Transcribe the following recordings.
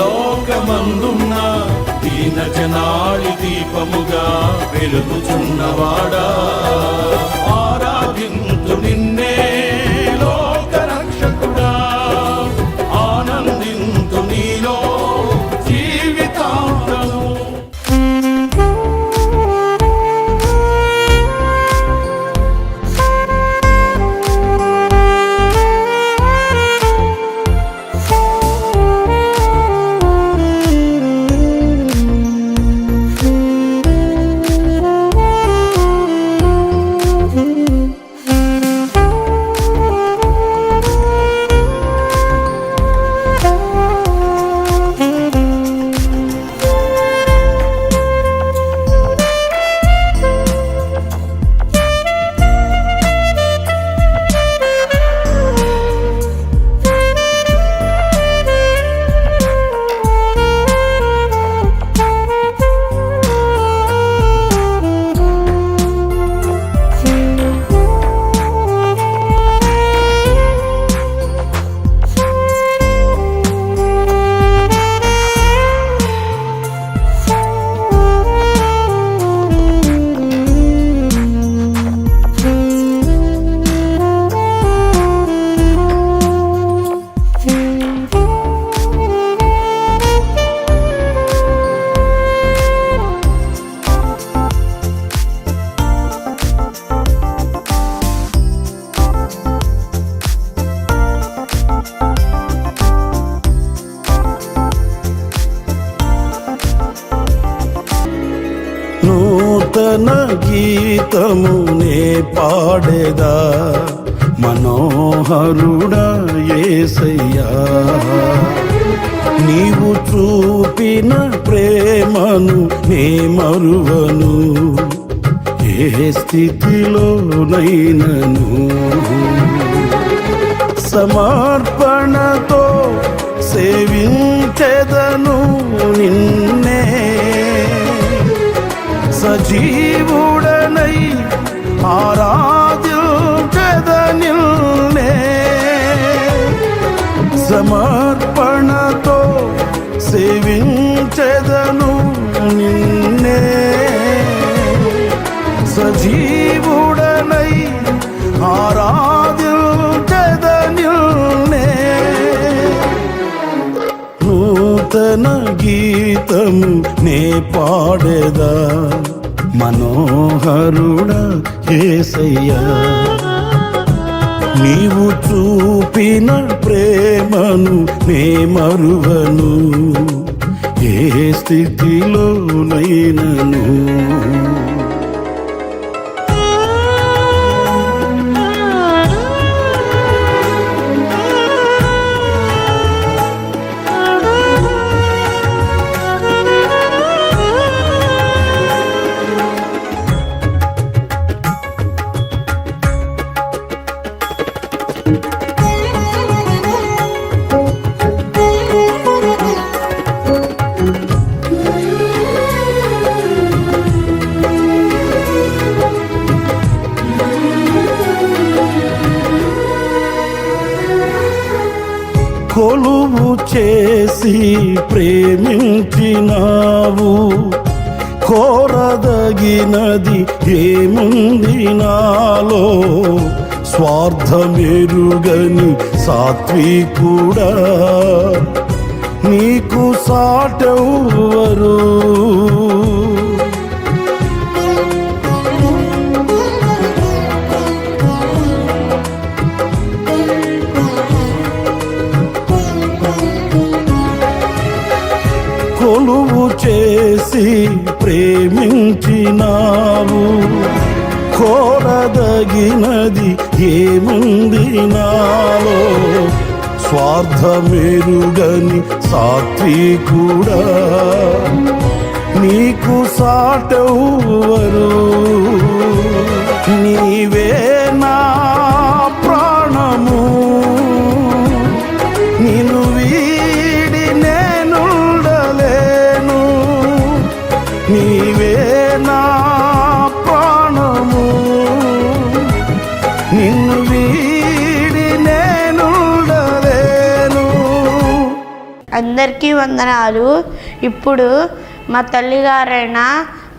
లోకమందున్న దీన జనాళి దీపముగా వెలుగుచున్నవాడా. గీతమునే పాడేదా? మనోహరుడా ఏసయ్యా. నీవు చూపిన ప్రేమను నే మరువను. ఏ స్థితిలోనైనను? సమర్పణతో సేవించెదను నిన్నే. సజీవు సమర్పణతో సేవించెదను నిన్నే. సజీవుడనై ఆరాధ్యుడనిల్నే నూతన గీతం నే పాడేదా. మనోహరుడ ఏసయ్యా. నీవు చూపిన ప్రేమను నే మరువను. ఏ స్థితిలోనైనను కొలువు చేసి ప్రేమించినావు. కోరదగినది ఏముంది నాలో? స్వార్థమెరుగని సాత్వికుడా. నీకు సాటెవ్వరు. కొలువు చేసి ప్రేమించినావు. కోరదగినది ఏముంది నాలో? స్వార్థమెరుగని సాత్వికుడా నీకు సాటవరు నీవే నా అందరికీ వందనాలు. ఇప్పుడు మా తల్లిగారైన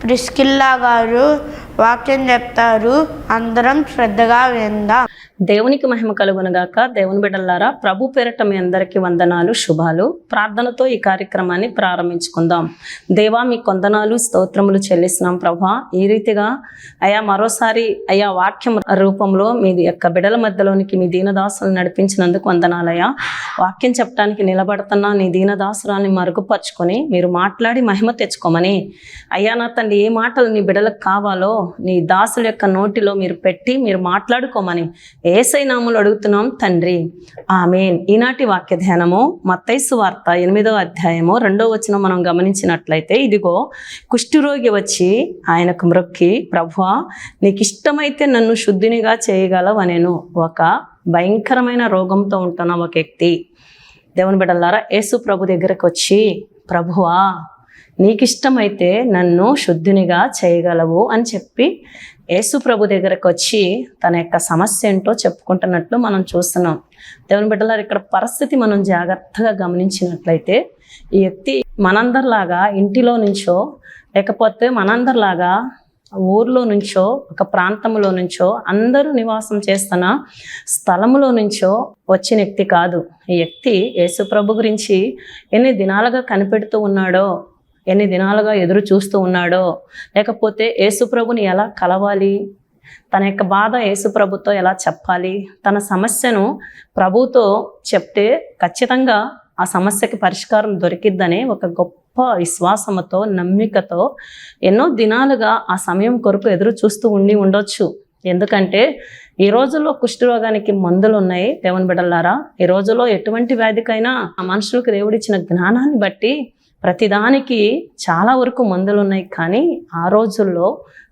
ప్రిస్కిల్లా గారు వాక్యం చెప్తారు. అందరం శ్రద్ధగా విందాం. దేవునికి మహిమ కలుగునుగాక. దేవుని బిడ్డలారా ప్రభు పేరట మీ అందరికీ వందనాలు శుభాలు. ప్రార్థనతో ఈ కార్యక్రమాన్ని ప్రారంభించుకుందాం. దేవా మీ కొందనాలు స్తోత్రములు చెల్లిస్తున్నాం ప్రభా. ఈ రీతిగా అయా మరోసారి అయా వాక్యం రూపంలో మీ యొక్క బిడల మధ్యలోనికి మీ దీనదాసులు నడిపించినందుకు వందనాలయ్యా. వాక్యం చెప్పడానికి నిలబడుతున్న నీ దీనదాసురాన్ని మరుగుపరుచుకొని మీరు మాట్లాడి మహిమ తెచ్చుకోమని. అయ్యా నా తండ్రి ఏ మాటలు నీ బిడలకు కావాలో నీ దాసుల యొక్క నోటిలో మీరు పెట్టి మీరు మాట్లాడుకోమని. ఏ ఏసైనాములు అడుగుతున్నాం తండ్రి. ఆమెన్. ఈనాటి వాక్య ధ్యానము మత్తైసు వార్త ఎనిమిదో అధ్యాయము రెండో వచనం మనం గమనించినట్లయితే ఇదిగో కుష్ఠరోగి వచ్చి ఆయనకు మ్రొక్కి ప్రభువా నీకు ఇష్టమైతే నన్ను శుద్ధినిగా చేయగలవనేను. ఒక భయంకరమైన రోగంతో ఉంటున్న ఒక వ్యక్తి. దేవుని బిడ్డలారా యేసు ప్రభు దగ్గరకు వచ్చి ప్రభువా నీకు ఇష్టమైతే నన్ను శుద్ధినిగా చేయగలవు అని చెప్పి యేసు ప్రభు దగ్గరకు వచ్చి తన యొక్క సమస్య ఏంటో చెప్పుకుంటున్నట్లు మనం చూస్తున్నాం. దేవుని బిడ్డలారు ఇక్కడ పరిస్థితి మనం జాగ్రత్తగా గమనించినట్లయితే ఈ వ్యక్తి మనందరిలాగా ఇంటిలో నుంచో లేకపోతే మనందరిలాగా ఊర్లో నుంచో ఒక ప్రాంతంలో నుంచో అందరూ నివాసం చేస్తున్న స్థలములో నుంచో వచ్చిన వ్యక్తి కాదు. ఈ వ్యక్తి యేసుప్రభు గురించి ఎన్ని దినాలుగా కనిపెడుతూ ఉన్నాడో ఎన్ని దినాలుగా ఎదురు చూస్తూ ఉన్నాడో. లేకపోతే యేసుప్రభుని ఎలా కలవాలి? తన యొక్క బాధ యేసుప్రభుతో ఎలా చెప్పాలి? తన సమస్యను ప్రభుతో చెప్తే ఖచ్చితంగా ఆ సమస్యకి పరిష్కారం దొరికిద్దనే ఒక గొప్ప విశ్వాసముతో నమ్మికతో ఎన్నో దినాలుగా ఆ సమయం కొరకు ఎదురు చూస్తూ ఉండి ఉండొచ్చు. ఎందుకంటే ఈ రోజుల్లో కుష్ఠరోగానికి మందులు ఉన్నాయి దేవుని బిడ్డలారా. ఈ రోజుల్లో ఎటువంటి వ్యాధికైనా ఆ మనుషులకు దేవుడిచ్చిన జ్ఞానాన్ని బట్టి ప్రతిదానికి చాలా వరకు మందులు ఉన్నాయి కానీ ఆ రోజుల్లో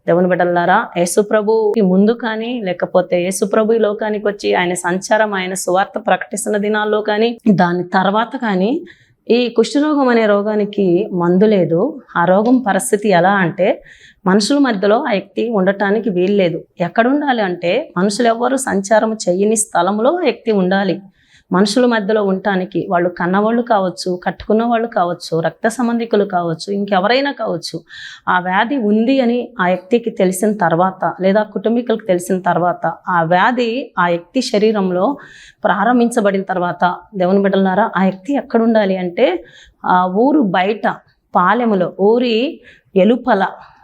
దేవుని బిడ్డలారా యేసుప్రభుకి ముందు కానీ లేకపోతే యేసుప్రభు ఈ లోకానికి వచ్చి ఆయన సంచారం ఆయన సువార్త ప్రకటిస్తున్న దినాల్లో కానీ దాని తర్వాత కానీ ఈ కుష్ఠరోగం అనే రోగానికి మందు లేదు. ఆ రోగం పరిస్థితి ఎలా అంటే మనుషుల మధ్యలో ఆ వ్యక్తి ఉండటానికి వీల్లేదు. ఎక్కడ ఉండాలి అంటే మనుషులు ఎవ్వరు సంచారం చేయని స్థలంలో ఆ వ్యక్తి ఉండాలి. మనుషుల మధ్యలో ఉండటానికి వాళ్ళు కన్నవాళ్ళు కావచ్చు కట్టుకున్న వాళ్ళు కావచ్చు రక్త సంబంధికులు కావచ్చు ఇంకెవరైనా కావచ్చు ఆ వ్యాధి ఉంది అని ఆ వ్యక్తికి తెలిసిన తర్వాత లేదా కుటుంబీకులకు తెలిసిన తర్వాత ఆ వ్యాధి ఆ వ్యక్తి శరీరంలో ప్రారంభించబడిన తర్వాత దేవుని బిడ్డలారా ఆ వ్యక్తి ఎక్కడ ఉండాలి అంటే ఆ ఊరు బయట పాలెములో ఊరి ఎలుపల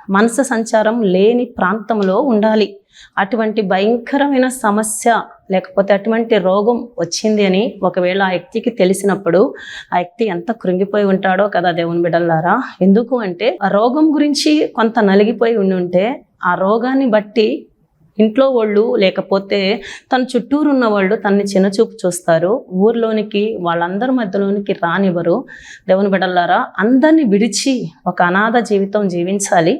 మనసు సంచారం లేని ప్రాంతంలో ఉండాలి. అటువంటి భయంకరమైన సమస్య లేకపోతే అటువంటి రోగం వచ్చింది అని ఒకవేళ ఆ వ్యక్తికి తెలిసినప్పుడు ఆ వ్యక్తి ఎంత కృంగిపోయి ఉంటాడో కదా దేవుని బిడ్డలారా? ఎందుకు అంటే ఆ రోగం గురించి కొంత నలిగిపోయి ఉండి ఉంటే ఆ రోగాన్ని బట్టి ఇంట్లో వాళ్ళు లేకపోతే తన చుట్టూరు ఉన్న వాళ్ళు తనని చిన్నచూపు చూస్తారు. ఊర్లోనికి వాళ్ళందరి మధ్యలోనికి రానివ్వరు. దేవుని బిడ్డలారా అందరిని విడిచి ఒక అనాథ జీవితం జీవించాలి.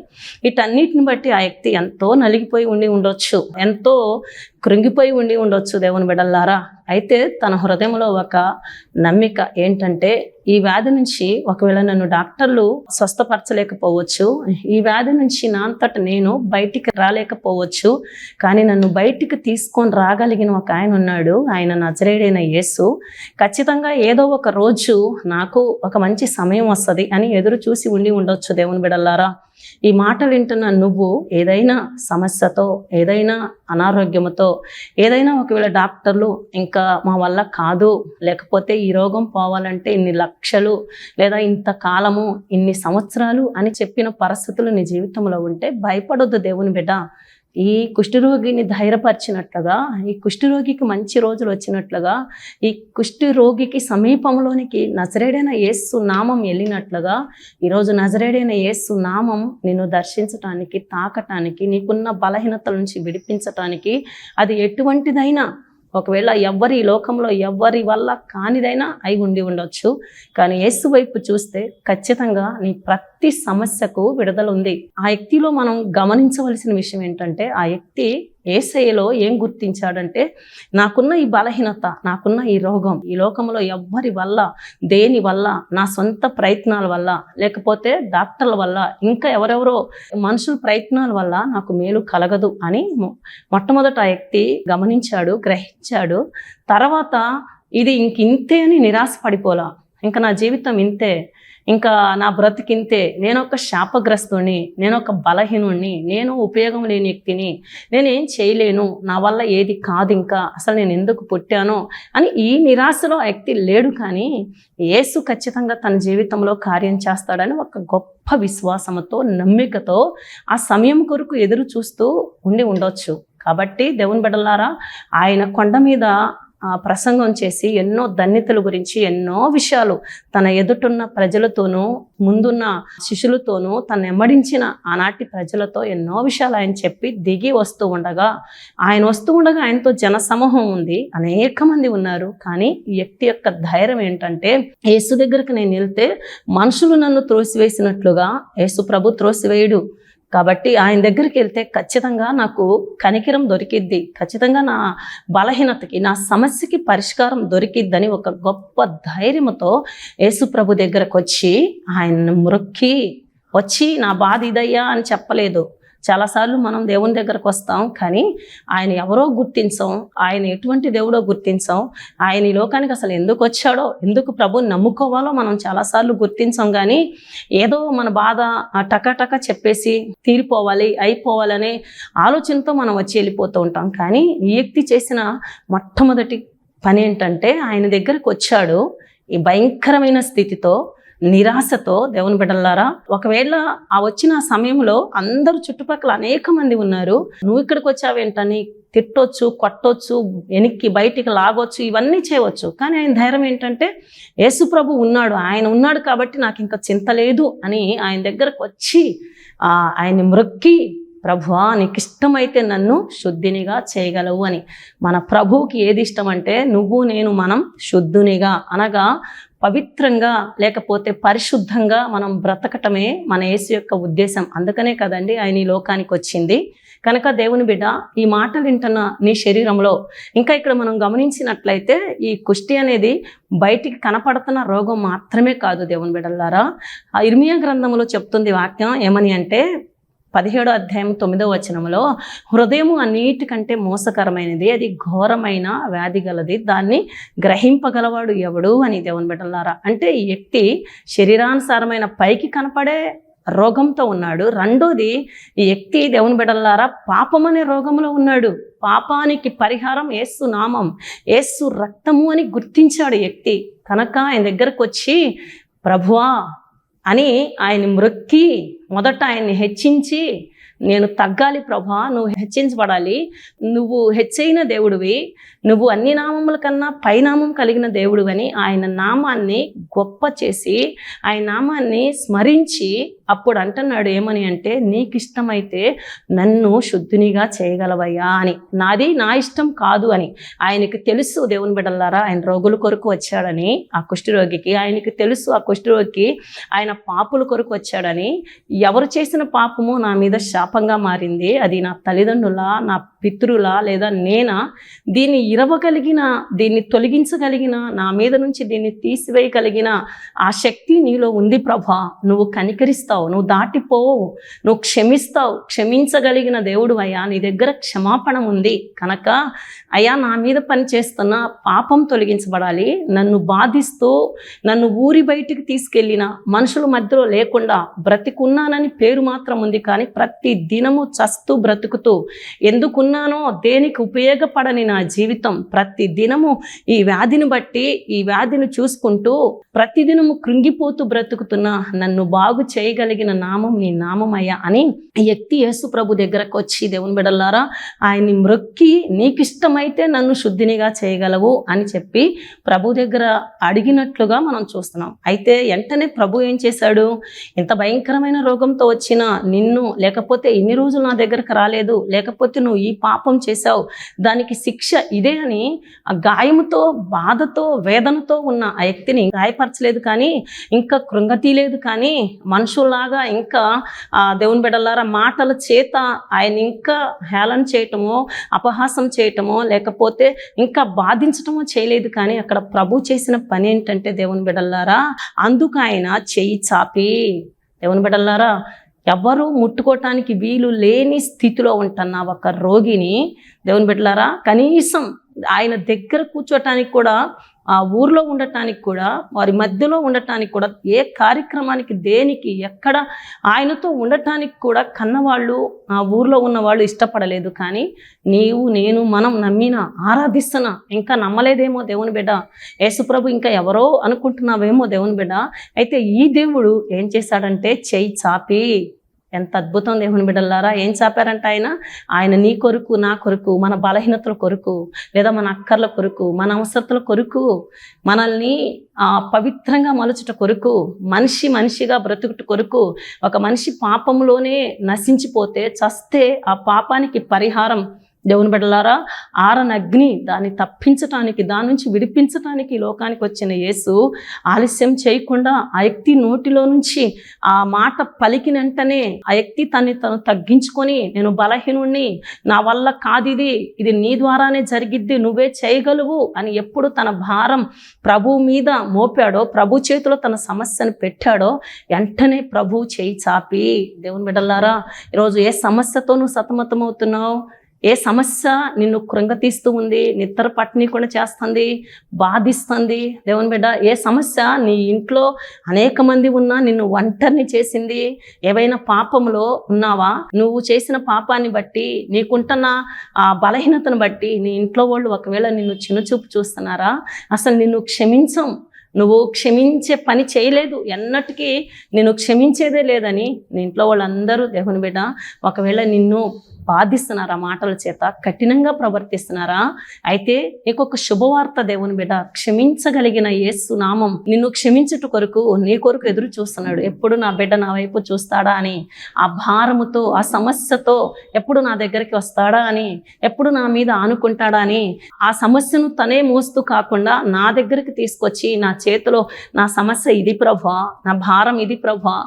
వీటన్నిటిని బట్టి ఆ వ్యక్తి ఎంతో నలిగిపోయి ఉండి ఉండొచ్చు. ఎంతో కృంగిపోయి ఉండి ఉండొచ్చు దేవుని బిడల్లారా అయితే తన హృదయంలో ఒక నమ్మిక ఏంటంటే ఈ వ్యాధి నుంచి ఒకవేళ నన్ను డాక్టర్లు స్వస్థపరచలేకపోవచ్చు ఈ వ్యాధి నుంచి నా అంతట నేను బయటికి రాలేకపోవచ్చు కానీ నన్ను బయటికి తీసుకొని రాగలిగిన ఒక ఆయన ఉన్నాడు ఆయన నజరేడైన యేసు. ఖచ్చితంగా ఏదో ఒక రోజు నాకు ఒక మంచి సమయం వస్తుంది అని ఎదురు చూసి ఉండి ఉండొచ్చు దేవుని బిడల్లారా ఈ మాటలు వింటున్న నువ్వు ఏదైనా సమస్యతో ఏదైనా అనారోగ్యముతో ఏదైనా ఒకవేళ డాక్టర్లు ఇంకా మా వల్ల కాదు లేకపోతే ఈ రోగం పోవాలంటే ఇన్ని లక్షలు లేదా ఇంత కాలము ఇన్ని సంవత్సరాలు అని చెప్పిన పరిస్థితులు నీ జీవితంలో ఉంటే భయపడొద్దు దేవుని బిడ్డ. ఈ కుష్ఠరోగిని ధైర్యపరిచినట్లుగా ఈ కుష్ఠరోగికి మంచి రోజులు వచ్చినట్లుగా ఈ కుష్ఠరోగికి సమీపంలోనికి నజరేడైన యేసు నామం వెళ్ళినట్లుగా ఈరోజు నజరేడైన యేసు నామం నిన్ను దర్శించటానికి తాకటానికి నీకున్న బలహీనతల నుంచి విడిపించటానికి అది ఎటువంటిదైనా ఒకవేళ ఎవ్వరి లోకంలో ఎవ్వరి వల్ల కానిదైనా అయి ఉండి ఉండొచ్చు. కానీ యేసు వైపు చూస్తే ఖచ్చితంగా నీ ప్రతి సమస్యకు విడుదల ఉంది ఆ వ్యక్తిలో మనం గమనించవలసిన విషయం ఏంటంటే ఆ వ్యక్తి ఏసైలో ఏం గుర్తించాడంటే నాకున్న ఈ బలహీనత నాకున్న ఈ రోగం ఈ లోకంలో ఎవ్వరి వల్ల దేని వల్ల నా సొంత ప్రయత్నాల వల్ల లేకపోతే డాక్టర్ల వల్ల ఇంకా ఎవరెవరో మనుషుల ప్రయత్నాల వల్ల నాకు మేలు కలగదు అని మొట్టమొదట ఆ వ్యక్తి గమనించాడు గ్రహించాడు. తర్వాత ఇది ఇంక ఇంతే అని నిరాశ పడిపోలా ఇంకా నా జీవితం ఇంతే. ఇంకా నా బ్రతికింతే నేను ఒక శాపగ్రస్తుని నేను ఒక బలహీనుణ్ణి నేను ఉపయోగం లేని వ్యక్తిని నేను ఏం చేయలేను నా వల్ల ఏది కాదు ఇంకా అసలు నేను ఎందుకు పుట్టానో అని ఈ నిరాశలో ఆ వ్యక్తి లేడు కానీ యేసు ఖచ్చితంగా తన జీవితంలో కార్యం చేస్తాడని ఒక గొప్ప విశ్వాసంతో నమ్మికతో ఆ సమయం కొరకు ఎదురు చూస్తూ ఉండి ఉండొచ్చు. కాబట్టి దేవుని బిడ్డలారా ఆయన కొండ మీద ప్రసంగం చేసి ఎన్నో ధన్యతల గురించి ఎన్నో విషయాలు తన ఎదుటున్న ప్రజలతోనూ ముందున్న శిష్యులతోనూ తను ఎమ్మడించిన ఆనాటి ప్రజలతో ఎన్నో విషయాలు ఆయన చెప్పి దిగి వస్తూ ఉండగా ఆయన వస్తూ ఉండగా ఆయనతో జనసమూహం ఉంది అనేక మంది ఉన్నారు. కానీ ఈ వ్యక్తి యొక్క ధైర్యం ఏంటంటే యేసు దగ్గరికి నేను వెళ్తే మనుషులు నన్ను త్రోసివేసినట్లుగా యేసు ప్రభు త్రోసివేయుడు. కాబట్టి ఆయన దగ్గరికి వెళ్తే ఖచ్చితంగా నాకు కనికిరం దొరికిద్ది. ఖచ్చితంగా నా బలహీనతకి నా సమస్యకి పరిష్కారం దొరికిద్దని ఒక గొప్ప ధైర్యంతో యేసుప్రభు దగ్గరకు వచ్చి ఆయన్ను మ్రొక్కి వచ్చి నా బాధ ఇదయ్యా అని చెప్పలేదు. చాలాసార్లు మనం దేవుని దగ్గరకు వస్తాం కానీ ఆయన ఎవరో గుర్తించాం ఆయన ఎటువంటి దేవుడో గుర్తించాం ఆయన ఈ లోకానికి అసలు ఎందుకు వచ్చాడో ఎందుకు ప్రభుని నమ్ముకోవాలో మనం చాలాసార్లు గుర్తించాం. కానీ ఏదో మన బాధ టకటక చెప్పేసి తీరిపోవాలి అయిపోవాలనే ఆలోచనతో మనం వచ్చి వెళ్ళిపోతూ ఉంటాం. కానీ ఈ వ్యక్తి చేసిన మొట్టమొదటి పని ఏంటంటే ఆయన దగ్గరకు వచ్చాడు ఈ భయంకరమైన స్థితితో నిరాశతో దేవుని బిడ్డలారా ఒకవేళ ఆ వచ్చిన సమయంలో అందరూ చుట్టుపక్కల అనేక మంది ఉన్నారు. నువ్వు ఇక్కడికి వచ్చావేంటని తిట్టొచ్చు కొట్టొచ్చు వెనక్కి బయటికి లాగొచ్చు ఇవన్నీ చేయవచ్చు. కానీ ఆయన ధైర్యం ఏంటంటే యేసుప్రభు ఉన్నాడు ఆయన ఉన్నాడు కాబట్టి నాకు ఇంకా చింత లేదు అని ఆయన దగ్గరకు వచ్చి ఆయన్ని మ్రొక్కి ప్రభువా నీకు ఇష్టమైతే నన్ను శుద్ధినిగా చేయగలవు అని. మన ప్రభువుకి ఏది ఇష్టం అంటే నువ్వు నేను మనం శుద్ధునిగా అనగా పవిత్రంగా లేకపోతే పరిశుద్ధంగా మనం బ్రతకటమే మన యేసు యొక్క ఉద్దేశం. అందుకనే కదండి ఆయన ఈ లోకానికి వచ్చింది. కనుక దేవుని బిడ్డ ఈ మాటలు వింటున్న నీ శరీరంలో ఇంకా ఇక్కడ మనం గమనించినట్లయితే ఈ కుష్టి అనేది బయటికి కనపడుతున్న రోగం మాత్రమే కాదు దేవుని బిడ్డలారా. ఆ ఇర్మియా గ్రంథంలో చెప్తుంది వాక్యం ఏమని అంటే పదిహేడో అధ్యాయం తొమ్మిదో వచనంలో హృదయము అన్నిటికంటే మోసకరమైనది అది ఘోరమైన వ్యాధి గలది దాన్ని గ్రహింపగలవాడు ఎవడు? అని దేవుని బిడ్డలారా అంటే ఈ వ్యక్తి శరీరానుసారమైన పైకి కనపడే రోగంతో ఉన్నాడు. రెండోది ఈ వ్యక్తి దేవుని బిడ్డలారా పాపం అనే రోగంలో ఉన్నాడు. పాపానికి పరిహారం ఏసు నామం ఏసు రక్తము అని గుర్తించాడు వ్యక్తి. కనుక ఆయన దగ్గరకు వచ్చి ప్రభువా అని ఆయన మ్రొక్కి మొదట ఆయన్ని హెచ్చించి నేను తగ్గాలి ప్రభా నువ్వు హెచ్చించబడాలి. నువ్వు హెచ్చైన దేవుడివి. నువ్వు అన్ని నామముల కన్నా పైనామం కలిగిన దేవుడివని ఆయన నామాన్ని గొప్ప చేసి ఆయన నామాన్ని స్మరించి అప్పుడు అంటున్నాడు ఏమని అంటే నీకు ఇష్టమైతే నన్ను శుద్ధినిగా చేయగలవయ్యా అని. నాది నా ఇష్టం కాదు అని. ఆయనకి తెలుసు దేవుని బిడ్డలారా ఆయన రోగుల కొరకు వచ్చాడని ఆ కుష్ఠరోగికి ఆయనకి తెలుసు ఆ కుష్ఠరోగికి ఆయన పాపుల కొరకు వచ్చాడని. ఎవరు చేసిన పాపము నా మీద శాపంగా మారింది. అది నా తల్లిదండ్రుల నా పితృల లేదా నేనా? దీన్ని ఇరవగలిగిన దీన్ని తొలగించగలిగిన నా మీద నుంచి దీన్ని తీసివేయగలిగిన ఆ శక్తి నీలో ఉంది ప్రభా. నువ్వు కనికరిస్తావు నువ్వు దాటిపోవు నువ్వు క్షమిస్తావు క్షమించగలిగిన దేవుడు అయ్యా. నీ దగ్గర క్షమాపణ ఉంది. కనుక అయ్యా నా మీద పని చేస్తున్న పాపం తొలగించబడాలి. నన్ను బాధిస్తూ నన్ను ఊరి బయటికి తీసుకెళ్ళిన మనుషుల మధ్యలో లేకుండా బ్రతికున్నానని పేరు మాత్రం ఉంది. కానీ ప్రతి దినము చస్తూ బ్రతుకుతూ ఎందుకున్నానో దేనికి ఉపయోగపడని నా జీవితం ప్రతి దినము ఈ వ్యాధిని బట్టి ఈ వ్యాధిని చూసుకుంటూ ప్రతిదినము కృంగిపోతూ బ్రతుకుతున్న నన్ను బాగు చేయగలిగిన నామం నీ నామమయ్యా అని వ్యక్తి యేసు ప్రభు దగ్గరకు వచ్చి దేవుని బిడల్లారా ఆయన్ని మ్రొక్కి నీకు ఇష్టమైతే నన్ను శుద్ధినిగా చేయగలవు అని చెప్పి ప్రభు దగ్గర అడిగినట్లుగా మనం చూస్తున్నాం. అయితే వెంటనే ప్రభు ఏం చేశాడు? ఇంత భయంకరమైన రోగంతో వచ్చిన నిన్ను లేకపోతే ఇన్ని రోజులు నా దగ్గరకు రాలేదు లేకపోతే నువ్వు ఈ పాపం చేశావు దానికి శిక్ష ఇదే అని ఆ గాయముతో బాధతో వేదనతో ఉన్న ఆ వ్యక్తిని గాయపరచలేదు కానీ ఇంకా కృంగతీయలేదు కానీ మనుషుల్లాగా ఇంకా ఆ దేవుని బిడ్డలారా మాటల చేత ఆయన ఇంకా హేళన చేయటమో అపహాసం చేయటమో లేకపోతే ఇంకా బాధించటమో చేయలేదు కానీ అక్కడ ప్రభు చేసిన పని ఏంటంటే దేవుని బిడ్డలారా అందుకు ఆయన చెయ్యి చాపి. దేవుని బిడ్డలారా ఎవరు ముట్టుకోవటానికి వీలు లేని స్థితిలో ఉంటున్న ఒక రోగిని దేవుని బిడ్డలారా కనీసం ఆయన దగ్గర కూర్చోటానికి కూడా ఆ ఊర్లో ఉండటానికి కూడా వారి మధ్యలో ఉండటానికి కూడా ఏ కార్యక్రమానికి దేనికి ఎక్కడ ఆయనతో ఉండటానికి కూడా కన్నవాళ్ళు ఆ ఊర్లో ఉన్న వాళ్ళు ఇష్టపడలేదు. కానీ నీవు నేను మనం నమ్మిన ఆరాధిస్తున్న ఇంకా నమ్మలేదేమో దేవుని బిడ్డ. యేసుప్రభు ఇంకా ఎవరో అనుకుంటున్నావేమో దేవుని బిడ్డ. అయితే ఈ దేవుడు ఏం చేశాడంటే చేయి చాపి ఎంత అద్భుతం దేవుని బిడ్డలారా. ఏం చెప్పారంటే ఆయన? ఆయన నీ కొరకు నా కొరకు మన బలహీనతల కొరకు లేదా మన అక్కర్ల కొరకు మన అవసరతల కొరకు మనల్ని ఆ, పవిత్రంగా మలుచుట కొరకు మనిషి మనిషిగా బ్రతుకుట కొరకు ఒక మనిషి పాపంలోనే నశించిపోతే చస్తే ఆ పాపానికి పరిహారం దేవుని బిడ్డలారా ఆరనగ్ని దాన్ని తప్పించటానికి దాని నుంచి విడిపించటానికి లోకానికి వచ్చిన యేసు ఆలస్యం చేయకుండా ఆ వ్యక్తి నోటిలో నుంచి ఆ మాట పలికిన వెంటనే ఆ వ్యక్తి తన్ని తను తగ్గించుకొని నేను బలహీనుణ్ణి నా వల్ల కాదు ఇది ఇది నీ ద్వారానే జరిగిద్ది నువ్వే చేయగలవు అని ఎప్పుడు తన భారం ప్రభు మీద మోపాడో ప్రభు చేతిలో తన సమస్యను పెట్టాడో వెంటనే ప్రభు చేయి చాపి. దేవుని బిడ్డలారా ఈరోజు ఏ సమస్యతో నువ్వు సతమతమవుతున్నావు? ఏ సమస్య నిన్ను కృంగతీస్తూ ఉంది నిద్ర పట్టనీయకుండా చేస్తుంది బాధిస్తుంది. దేవుని బిడ్డ ఏ సమస్య నీ ఇంట్లో అనేక మంది ఉన్నా నిన్ను ఒంటరిని చేసింది. ఏవైనా పాపంలో ఉన్నావా? నువ్వు చేసిన పాపాన్ని బట్టి నీకుంటున్న ఆ బలహీనతను బట్టి నీ ఇంట్లో వాళ్ళు ఒకవేళ నిన్ను చిన్నచూపు చూస్తున్నారా? అసలు నిన్ను క్షమించం. నువ్వు క్షమించే పని చేయలేదు. ఎన్నటికీ నేను క్షమించేదే లేదని నీ ఇంట్లో వాళ్ళందరూ దేవుని బిడ్డ ఒకవేళ నిన్ను బాధిస్తున్నారా మాటల చేత కఠినంగా ప్రవర్తిస్తున్నారా? అయితే నీకు ఒక శుభవార్త దేవుని బిడ్డ క్షమించగలిగిన యేసు నామం. నిన్ను క్షమించుట కొరకు నీ కొరకు ఎదురు చూస్తున్నాడు. ఎప్పుడు నా బిడ్డ నా వైపు చూస్తాడా అని ఆ భారముతో ఆ సమస్యతో ఎప్పుడు నా దగ్గరికి వస్తాడా అని ఎప్పుడు నా మీద ఆనుకుంటాడా అని ఆ సమస్యను తనే మోస్తూ కాకుండా నా దగ్గరికి తీసుకొచ్చి నా చేతిలో నా సమస్య ఇది ప్రభా నా భారం ఇది ప్రభా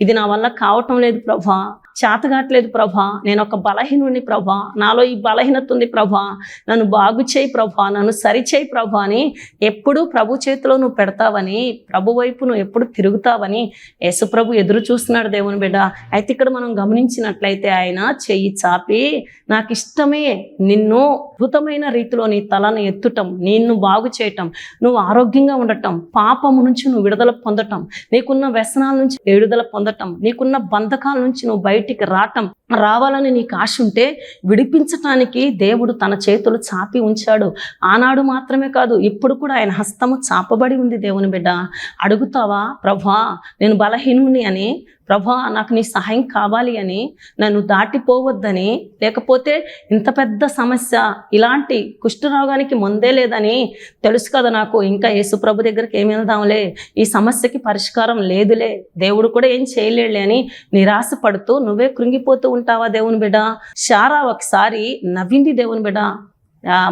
ఇది నా వల్ల కావటం లేదు ప్రభా చేతగాట్లేదు ప్రభా. నేను ఒక బలహీనుని ప్రభా. నాలో ఈ బలహీనత ఉంది ప్రభా. నన్ను బాగు చేయి ప్రభా. నన్ను సరిచేయి ప్రభా అని ఎప్పుడు ప్రభు చేతిలో నువ్వు పెడతావని ప్రభు వైపు నువ్వు ఎప్పుడు తిరుగుతావని యేసు ఎదురు చూస్తున్నాడు దేవుని బిడ్డ. అయితే ఇక్కడ మనం గమనించినట్లయితే ఆయన చెయ్యి చాపి నాకు ఇష్టమే నిన్ను అద్భుతమైన రీతిలో నీ తలను ఎత్తుటం నిన్ను బాగు చేయటం నువ్వు ఆరోగ్యంగా ఉండటం పాపము నుంచి నువ్వు విడుదల పొందటం నీకున్న వ్యసనాల నుంచి విడుదల పొందటం నీకున్న బంధకాల నుంచి నువ్వు బయట బయటికి రావటం రావాలని నీకు ఆశ ఉంటే విడిపించటానికి దేవుడు తన చేతులు చాపి ఉంచాడు. ఆనాడు మాత్రమే కాదు ఇప్పుడు కూడా ఆయన హస్తము చాపబడి ఉంది దేవుని బిడ్డ. అడుగుతావా? ప్రభా నేను బలహీనుని అని ప్రభా నాకు నీ సహాయం కావాలి అని నన్ను దాటిపోవద్దని లేకపోతే ఇంత పెద్ద సమస్య ఇలాంటి కుష్ఠరోగానికి ముందే లేదని తెలుసు కదా నాకు. ఇంకా యేసుప్రభు దగ్గరికి ఏమి వెళ్దాంలే? ఈ సమస్యకి పరిష్కారం లేదులే. దేవుడు కూడా ఏం చేయలేడులే అని నిరాశ పడుతూ నువ్వే కృంగిపోతూ ఉంటావా దేవుని బిడ్డ? శారా ఒకసారి నవ్వింది దేవుని బిడ్డ.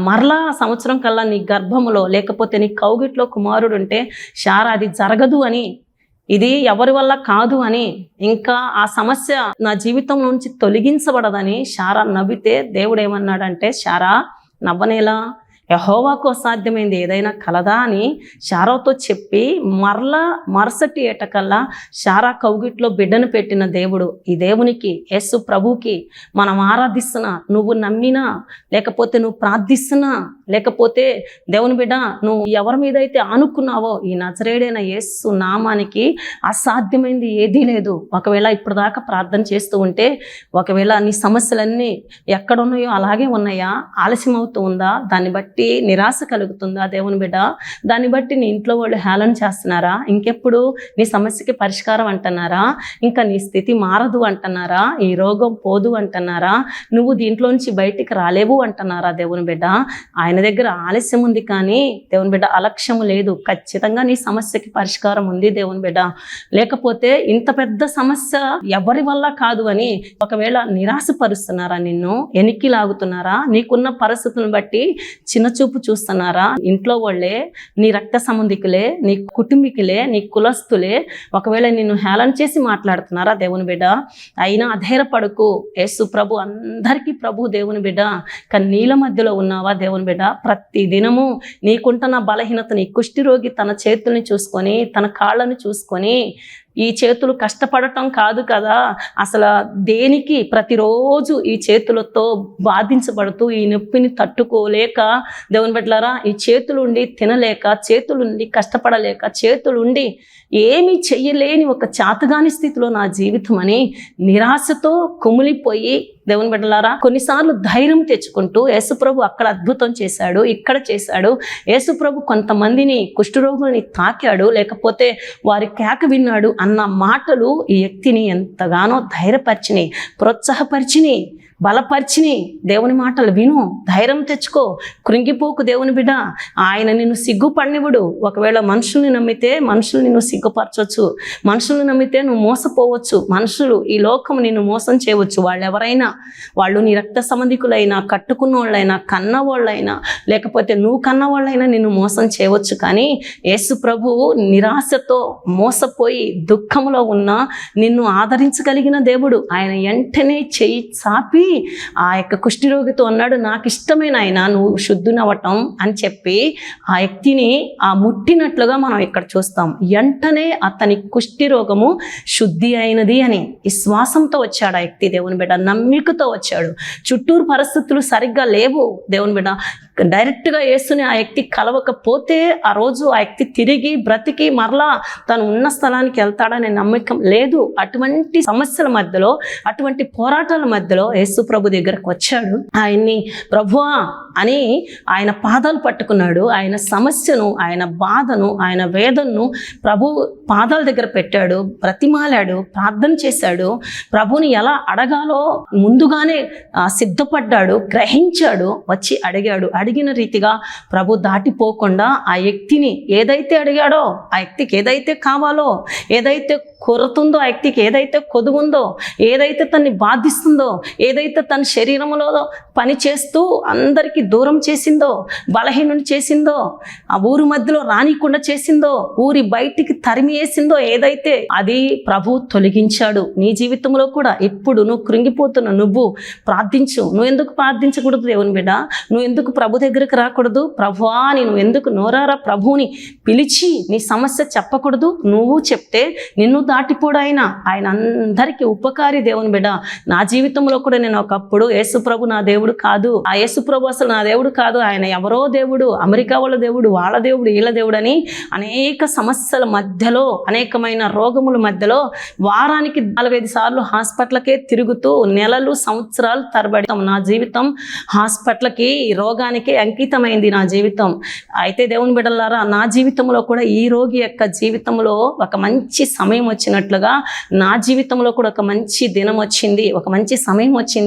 మరలా సంవత్సరం కల్లా నీ గర్భములో లేకపోతే నీ కౌగిట్లో కుమారుడు ఉంటే శారా అది జరగదు అని ఇది ఎవరి వల్ల కాదు అని ఇంకా ఆ సమస్య నా జీవితం నుంచి తొలగించబడదని శారా నవ్వితే దేవుడు ఏమన్నాడంటే శారా నవ్వనేలా? యహోవాకు అసాధ్యమైంది. ఏదైనా కలదా అని షారాతో చెప్పి మరలా మరుసటి ఏటకల్లా షారా కౌగిట్లో బిడ్డను పెట్టిన దేవుడు. ఈ దేవునికి యేసు ప్రభుకి మనం ఆరాధిస్తున్నా నువ్వు నమ్మినా లేకపోతే నువ్వు ప్రార్థిస్తున్నా లేకపోతే దేవుని బిడ్డ నువ్వు ఎవరి మీద అయితే ఆనుకున్నావో ఈ నజరేడైన యేసు నామానికి అసాధ్యమైంది ఏదీ లేదు. ఒకవేళ ఇప్పుడు దాకా ప్రార్థన చేస్తూ ఉంటే ఒకవేళ నీ సమస్యలన్నీ ఎక్కడున్నాయో అలాగే ఉన్నాయా? ఆలస్యం అవుతూ ఉందా? దాన్ని బట్టి నిరాశ కలుగుతుందా దేవుని బిడ్డ? దాన్ని బట్టి నీ ఇంట్లో వాళ్ళు హేళన చేస్తున్నారా? ఇంకెప్పుడు నీ సమస్యకి పరిష్కారం అంటున్నారా? ఇంకా నీ స్థితి మారదు అంటున్నారా? ఈ రోగం పోదు అంటున్నారా? నువ్వు దీంట్లోంచి బయటికి రాలేవు అంటున్నారా దేవుని బిడ్డ? ఆయన దగ్గర ఆలస్యం ఉంది కానీ దేవుని బిడ్డ అలక్ష్యం లేదు. ఖచ్చితంగా నీ సమస్యకి పరిష్కారం ఉంది దేవుని బిడ్డ. లేకపోతే ఇంత పెద్ద సమస్య ఎవరి వల్ల కాదు అని ఒకవేళ నిరాశపరుస్తున్నారా నిన్ను? ఎనికి లాగుతున్నారా నీకున్న పరిస్థితులను బట్టి చిన్న చిన్నచూపు చూస్తున్నారా? ఇంట్లో వాళ్ళే నీ రక్త సంబంధికులే నీ కుటుంబీకులే నీ కులస్తులే ఒకవేళ నిన్ను హేళన చేసి మాట్లాడుతున్నారా దేవుని బిడ్డ? అయినా అధైర్యపడకు. యేసు ప్రభు అందరికీ ప్రభు దేవుని బిడ్డ. కానీ నీళ్ళ మధ్యలో ఉన్నావా దేవుని బిడ్డ? ప్రతి దినము నీకుంటున్న బలహీనతని కుష్టి రోగి తన చేతుల్ని చూసుకొని తన కాళ్ళని చూసుకొని ఈ చేతులు కష్టపడటం కాదు కదా. అసలు దేనికి ప్రతిరోజు ఈ చేతులతో బాధించబడుతూ ఈ నొప్పిని తట్టుకోలేక దేవుని బిడ్డలారా ఈ చేతులుండి తినలేక చేతులుండి కష్టపడలేక చేతులుండి ఏమీ చెయ్యలేని ఒక చాతగాని స్థితిలో నా జీవితం అని నిరాశతో కుమిలిపోయి దేవుని బిడ్డలారా కొన్నిసార్లు ధైర్యం తెచ్చుకుంటూ యేసుప్రభు అక్కడ అద్భుతం చేశాడు ఇక్కడ చేశాడు యేసుప్రభు కొంతమందిని కుష్ఠరోగుల్ని తాకాడు లేకపోతే వారి కేక విన్నాడు అన్న మాటలు ఈ వ్యక్తిని ఎంతగానో ధైర్యపరిచినాయి ప్రోత్సాహపరిచినాయి. బలపరిచిని దేవుని మాటలు విను ధైర్యం తెచ్చుకో. కృంగిపోకు దేవుని బిడ్డ. ఆయన నిన్ను సిగ్గుపడినివుడు. ఒకవేళ మనుషుల్ని నమ్మితే మనుషులు నిన్ను సిగ్గుపరచవచ్చు మనుషుల్ని నమ్మితే నువ్వు మోసపోవచ్చు. మనుషులు ఈ లోకం నిన్ను మోసం చేయవచ్చు. వాళ్ళు ఎవరైనా వాళ్ళు నీ రక్త సంబంధికులైనా కట్టుకున్న వాళ్ళైనా కన్నవాళ్ళైనా లేకపోతే నువ్వు కన్నవాళ్ళైనా నిన్ను మోసం చేయవచ్చు. కానీ యేసు ప్రభువు నిరాశతో మోసపోయి దుఃఖంలో ఉన్న నిన్ను ఆదరించగలిగిన దేవుడు. ఆయన వెంటనే చెయ్యి చాపి ఆ యొక్క కుష్ఠిరోగితో అన్నాడు నాకు ఇష్టమైన ఆయన నువ్వు శుద్ధునవ్వటం అని చెప్పి ఆ వ్యక్తిని ఆ ముట్టినట్లుగా మనం ఇక్కడ చూస్తాం. వెంటనే అతని కుష్ఠిరోగము శుద్ధి అయినది అని విశ్వాసంతో వచ్చాడు ఆ వ్యక్తి దేవుని బిడ్డ. నమ్మికతో వచ్చాడు. చుట్టూరు పరిస్థితులు సరిగ్గా లేవు దేవుని బిడ్డ. డైరెక్ట్గా వేసుని ఆ వ్యక్తి కలవకపోతే ఆ రోజు ఆ వ్యక్తి తిరిగి బ్రతికి మరలా తను ఉన్న స్థలానికి వెళ్తాడనే నమ్మకం లేదు. అటువంటి సమస్యల మధ్యలో అటువంటి పోరాటాల మధ్యలో ప్రభు దగ్గరకు వచ్చాడు. ఆయన్ని ప్రభువా అని ఆయన పాదాలు పట్టుకున్నాడు. ఆయన సమస్యను ఆయన బాధను ఆయన వేదనను ప్రభు పాదాల దగ్గర పెట్టాడు బ్రతిమాలాడు ప్రార్థన చేశాడు. ప్రభుని ఎలా అడగాలో ముందుగానే సిద్ధపడ్డాడు గ్రహించాడు వచ్చి అడిగాడు. అడిగిన రీతిగా ప్రభు దాటిపోకుండా ఆ వ్యక్తిని ఏదైతే అడిగాడో ఆ వ్యక్తికి ఏదైతే కావాలో ఏదైతే కొరతుందో ఆ వ్యక్తికి ఏదైతే కొదువుందో ఏదైతే తన్ని బాధిస్తుందో ఏదైతే తన శరీరంలో పని చేస్తూ అందరికీ దూరం చేసిందో బలహీనుని చేసిందో ఆ ఊరి మధ్యలో రానికుండా చేసిందో ఊరి బయటికి తరిమి వేసిందో ఏదైతే అది ప్రభు తొలగించాడు. నీ జీవితంలో కూడా ఇప్పుడు నువ్వు కృంగిపోతున్న నువ్వు ప్రార్థించు. నువ్వు ఎందుకు ప్రార్థించకూడదు దేవుని బిడ్డ? నువ్వు ఎందుకు ప్రభు దగ్గరికి రాకూడదు? ప్రభువా నేను నువ్వు ఎందుకు నోరారా ప్రభువుని పిలిచి నీ సమస్య చెప్పకూడదు? నువ్వు చెప్తే నిన్ను దాటిపోడు ఆయన. ఆయన అందరికీ ఉపకారి దేవుని బిడ్డ. నా జీవితంలో కూడా నేను ఒకప్పుడు యేసుప్రభు నా దేవుడు కాదు. ఆ యేసుప్రభు అసలు నా దేవుడు కాదు. ఆయన ఎవరో దేవుడు అమెరికా వాళ్ళ దేవుడు వాళ్ళ దేవుడు వీళ్ళ దేవుడు అని అనేక సమస్యల మధ్యలో అనేకమైన రోగముల మధ్యలో వారానికి నాలుగైదు సార్లు హాస్పిటల్కే తిరుగుతూ నెలలు సంవత్సరాలు తరబడి నా జీవితం హాస్పిటల్కి రోగానికి అంకితమైంది నా జీవితం. అయితే దేవుని బిడ్డలారా నా జీవితంలో కూడా ఈ రోగి యొక్క జీవితంలో ఒక మంచి సమయం వచ్చినట్లుగా నా జీవితంలో కూడా ఒక మంచి దినం వచ్చింది. ఒక మంచి సమయం వచ్చింది.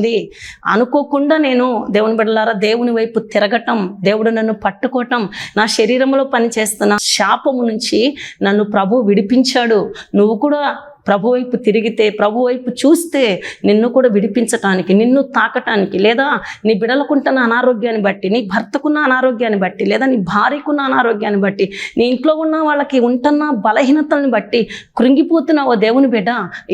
అనుకోకుండా నేను దేవుని బిడ్డలారా దేవుని వైపు తిరగటం దేవుడు నన్ను పట్టుకోవటం నా శరీరంలో పనిచేస్తున్న శాపము నుంచి నన్ను ప్రభు విడిపించాడు. నువ్వు కూడా ప్రభు వైపు తిరిగితే ప్రభు వైపు చూస్తే నిన్ను కూడా విడిపించటానికి నిన్ను తాకటానికి లేదా నీ బిడలకుంటున్న అనారోగ్యాన్ని బట్టి నీ భర్తకున్న అనారోగ్యాన్ని బట్టి లేదా నీ భార్యకున్న అనారోగ్యాన్ని బట్టి నీ ఇంట్లో ఉన్న వాళ్ళకి ఉంటున్న బలహీనతల్ని బట్టి కృంగిపోతున్నావు దేవుని బిడ్డ?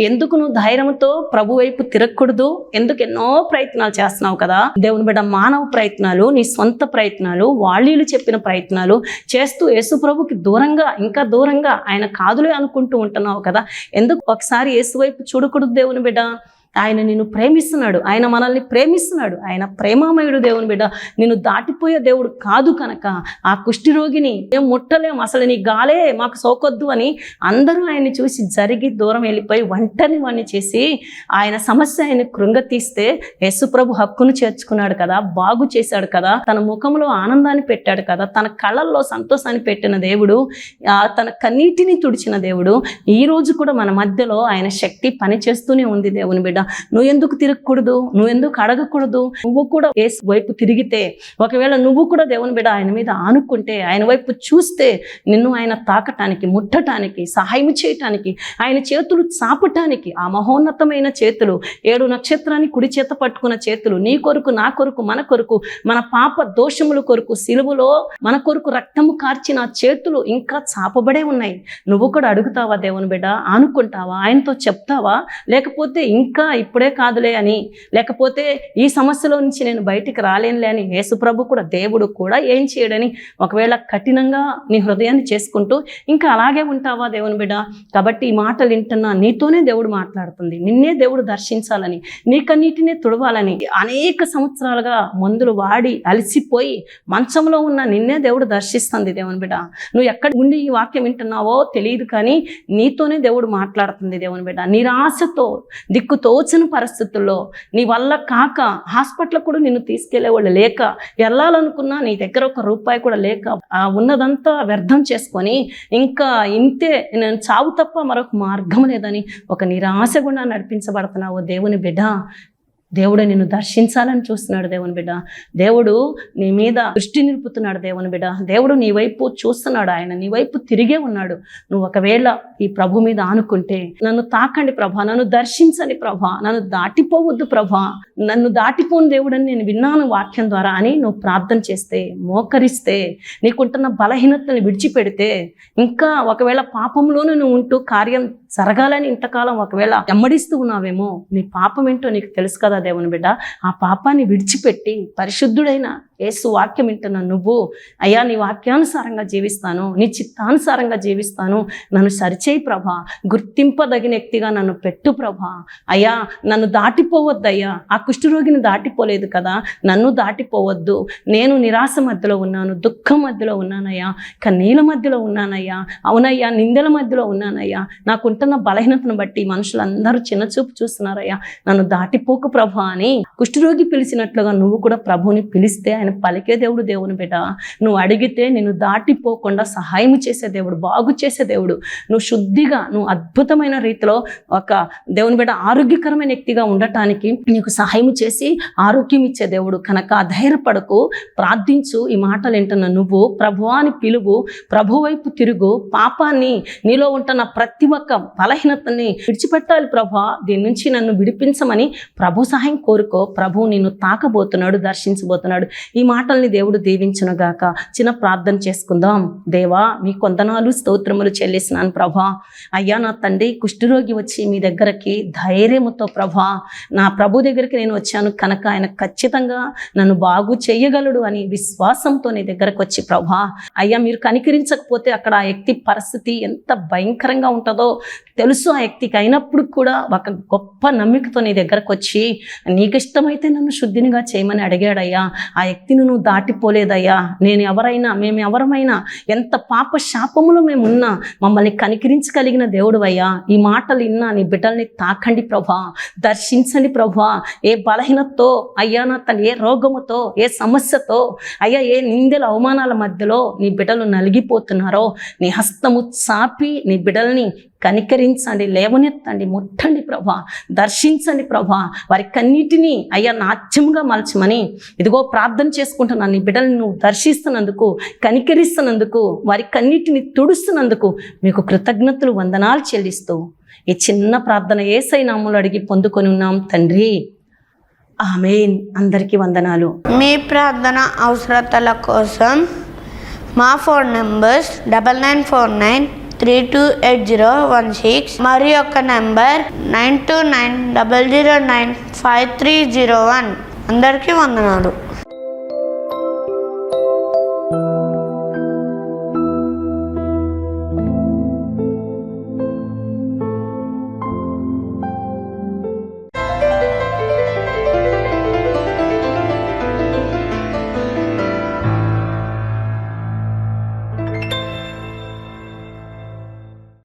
ఎందుకు నువ్వు ధైర్యంతో ప్రభు వైపు తిరగకూడదు? ఎందుకు ఎన్నో ప్రయత్నాలు చేస్తున్నావు కదా? దేవుని బిడ్డ మానవ ప్రయత్నాలు నీ సొంత ప్రయత్నాలు వాళ్ళీలు చెప్పిన ప్రయత్నాలు చేస్తూ యేసు ప్రభుకి దూరంగా ఇంకా దూరంగా ఆయన కాదులే అనుకుంటూ ఉంటున్నావు కదా? ఎందుకు ఒకసారి ఏసువైపు చూడకూడదు దేవుని బిడ్డ. ఆయన నిన్ను ప్రేమిస్తున్నాడు. ఆయన మనల్ని ప్రేమిస్తున్నాడు. ఆయన ప్రేమామయుడు దేవుని బిడ్డ. నిన్ను దాటిపోయే దేవుడు కాదు కనుక. ఆ కుష్ఠిరోగిని ఏం ముట్టలేం అసలు నీ గాలే మాకు సోకొద్దు అని అందరూ ఆయన్ని చూసి జరిగి దూరం వెళ్ళిపోయి వంటని వాణ్ణి చేసి ఆయన సమస్య ఆయన కృంగతీస్తే యేసుప్రభు హక్కును చేర్చుకున్నాడు కదా బాగు చేశాడు కదా తన ముఖంలో ఆనందాన్ని పెట్టాడు కదా తన కళ్ళల్లో సంతోషాన్ని పెట్టిన దేవుడు ఆ తన కన్నీటిని తుడిచిన దేవుడు ఈ రోజు కూడా మన మధ్యలో ఆయన శక్తి పని చేస్తూనే ఉంది దేవుని బిడ్డ. నువ్వు ఎందుకు తిరగకూడదు? నువ్వు ఎందుకు అడగకూడదు? నువ్వు కూడా ఏసు వైపు తిరిగితే ఒకవేళ నువ్వు కూడా దేవుని బిడ్డ ఆయన మీద ఆనుకుంటే ఆయన వైపు చూస్తే నిన్ను ఆయన తాకటానికి ముట్టటానికి సహాయం చేయటానికి ఆయన చేతులు చాపటానికి ఆ మహోన్నతమైన చేతులు ఏడు నక్షత్రాన్ని కుడి చేత పట్టుకున్న చేతులు నీ కొరకు నా కొరకు మన కొరకు మన పాప దోషముల కొరకు సిలువలో మన కొరకు రక్తము కార్చిన చేతులు ఇంకా చాపబడే ఉన్నాయి. నువ్వు కూడా అడుగుతావా దేవుని బిడ్డ? ఆనుకుంటావా? ఆయనతో చెప్తావా? లేకపోతే ఇంకా ఇప్పుడే కాదులే అని. లేకపోతే ఈ సమస్యలో నుంచి నేను బయటికి రాలేనులే అని. యేసుప్రభు కూడా దేవుడు కూడా ఏం చేయడని ఒకవేళ కఠినంగా నీ హృదయాన్ని చేసుకుంటూ ఇంకా అలాగే ఉంటావా దేవుని బిడ్డ? కాబట్టి ఈ మాటలు వింటున్నా నీతోనే దేవుడు మాట్లాడుతుంది. నిన్నే దేవుడు దర్శించాలని నీకన్నిటినే తుడవాలని అనేక సంవత్సరాలుగా మందులు వాడి అలసిపోయి మంచంలో ఉన్న నిన్నే దేవుడు దర్శిస్తుంది దేవుని బిడ్డ. నువ్వు ఎక్కడ ఉండి ఈ వాక్యం వింటున్నావో తెలియదు కానీ నీతోనే దేవుడు మాట్లాడుతుంది దేవుని బిడ్డ. నిరాశతో దిక్కుతో తోచని పరిస్థితుల్లో నీ వల్ల కాక హాస్పిటల్ కూడా నిన్ను తీసుకెళ్ళేవాళ్ళు లేక వెళ్ళాలనుకున్నా నీ దగ్గర ఒక రూపాయి కూడా లేక ఆ ఉన్నదంతా వ్యర్థం చేసుకొని ఇంకా ఇంతే నేను చావు తప్ప మరొక మార్గం లేదని ఒక నిరాశ గుండా నడిపించబడుతున్నావు దేవుని బిడ్డ. దేవుడు నిన్ను దర్శించాలని చూస్తున్నాడు దేవుని బిడ్డ. దేవుడు నీ మీద దృష్టి నిలుపుతున్నాడు దేవుని బిడ్డ. దేవుడు నీ వైపు చూస్తున్నాడు ఆయన నీ వైపు తిరిగే ఉన్నాడు. నువ్వు ఒకవేళ ఈ ప్రభు మీద ఆనుకుంటే నన్ను తాకండి ప్రభా నన్ను దర్శించండి ప్రభా నన్ను దాటిపోవద్దు ప్రభా నన్ను దాటిపోని దేవుడని నేను విన్నాను వాక్యం ద్వారా అని నువ్వు ప్రార్థన చేస్తే మోకరిస్తే నీకుంటున్న బలహీనతని విడిచిపెడితే ఇంకా ఒకవేళ పాపంలోనూ నువ్వు ఉంటూ కార్యం జరగాలని ఇంతకాలం ఒకవేళ ఎమ్మడిస్తూ ఉన్నావేమో నీ పాపం ఏంటో నీకు తెలుసు కదా దేవుని బిడ్డ? ఆ పాపాన్ని విడిచిపెట్టి పరిశుద్ధుడైన ఏసు వాక్యం వింటున్న నువ్వు అయ్యా నీ వాక్యానుసారంగా జీవిస్తాను నీ చిత్తానుసారంగా జీవిస్తాను నన్ను సరిచేయి ప్రభా గుర్తింపదగిన వ్యక్తిగా నన్ను పెట్టు ప్రభా. అయ్యా నన్ను దాటిపోవద్దయ్యా ఆ కుష్ఠరోగిని దాటిపోలేదు కదా నన్ను దాటిపోవద్దు. నేను నిరాశ మధ్యలో ఉన్నాను దుఃఖం మధ్యలో ఉన్నానయ్యా. కన్నీల మధ్యలో ఉన్నానయ్యా. అవునయ్యా నిందల మధ్యలో ఉన్నానయ్యా. నాకుంటున్న బలహీనతను బట్టి మనుషులందరూ చిన్నచూపు చూస్తున్నారయ్యా. నన్ను దాటిపోకు ప్రభా అని కుష్ఠరోగి పిలిచినట్లుగా నువ్వు కూడా ప్రభువుని పిలిస్తే ఆయన పలికే దేవుడు దేవుని బిడ్డ. నువ్వు అడిగితే నేను దాటిపోకుండా సహాయం చేసే దేవుడు బాగు చేసే దేవుడు. నువ్వు శుద్ధిగా నువ్వు అద్భుతమైన రీతిలో ఒక దేవుని బిడ్డ ఆరోగ్యకరమైన వ్యక్తిగా ఉండటానికి నీకు సహాయం చేసి ఆరోగ్యం ఇచ్చే దేవుడు. కనుక ధైర్యపడకు ప్రార్థించు ఈ మాటలు వింటున్న నువ్వు. ప్రభువాని పిలువు ప్రభు వైపు తిరుగు. పాపాన్ని నీలో ఉంటున్న ప్రతి ఒక్క బలహీనతని విడిచిపెట్టాలి ప్రభా. దీని నుంచి నన్ను విడిపించమని ప్రభు సహాయం కోరుకో. ప్రభువు నిన్ను తాకబోతున్నాడు దర్శించబోతున్నాడు. ఈ మాటల్ని దేవుడు దీవించునుగాక. చిన్న ప్రార్థన చేసుకుందాం. దేవా మీ కొందనాలు స్తోత్రములు చెల్లిస్తున్నాను ప్రభా. అయ్యా నా తండ్రి కుష్ఠరోగి వచ్చి మీ దగ్గరకి ధైర్యముతో ప్రభా. నా ప్రభు దగ్గరికి నేను వచ్చాను కనుక ఆయన ఖచ్చితంగా నన్ను బాగు చేయగలడు అని విశ్వాసంతో నీ దగ్గరకు వచ్చి ప్రభా. అయ్యా మీరు కనికరించకపోతే అక్కడ ఆ వ్యక్తి పరిస్థితి ఎంత భయంకరంగా ఉంటుందో తెలుసు. ఆ వ్యక్తికి అయినప్పుడు కూడా ఒక గొప్ప నమ్మికతో నీ దగ్గరకు వచ్చి నీకు ఇష్టమైతే నన్ను శుద్ధినిగా చేయమని అడిగాడయ్యా. ఆ వ్యక్తిని నువ్వు దాటిపోలేదయ్యా. నేను ఎవరైనా మేము ఎవరమైనా ఎంత పాప శాపములో మేమున్నా మమ్మల్ని కనికరించగలిగిన దేవుడు అయ్యా ఈ మాటలు ఇన్నా నీ బిడ్డల్ని తాకండి ప్రభా. దర్శించండి ప్రభా. ఏ బలహీనతో అయ్యా నా తను ఏ రోగముతో ఏ సమస్యతో అయ్యా ఏ నిందల అవమానాల మధ్యలో నీ బిడ్డలు నలిగిపోతున్నారో నీ హస్తము చాపి నీ బిడ్డల్ని కనికరించండి లేవనెత్తండి ముట్టండి ప్రభా దర్శించండి ప్రభా. వారి కన్నిటిని అయ్యా నాట్యముగా మలచమని ఇదిగో ప్రార్థన చేసుకుంటున్నాను నీ బిడ్డలను నువ్వు దర్శిస్తున్నందుకు కనికరిస్తున్నందుకు వారి కన్నిటిని తుడుస్తున్నందుకు మీకు కృతజ్ఞతలు వందనాలు చెల్లిస్తూ ఈ చిన్న ప్రార్థన ఏసై నామములు అడిగి పొందుకొని ఉన్నాం తండ్రి. ఆమెన్. అందరికీ వందనాలు. మీ ప్రార్థన అవసరతల కోసం మా phone numbers double nine four nine three two eight zero one six మరి యొక్క number nine two nine double zero nine five three zero one. అందరికీ వందనాలు.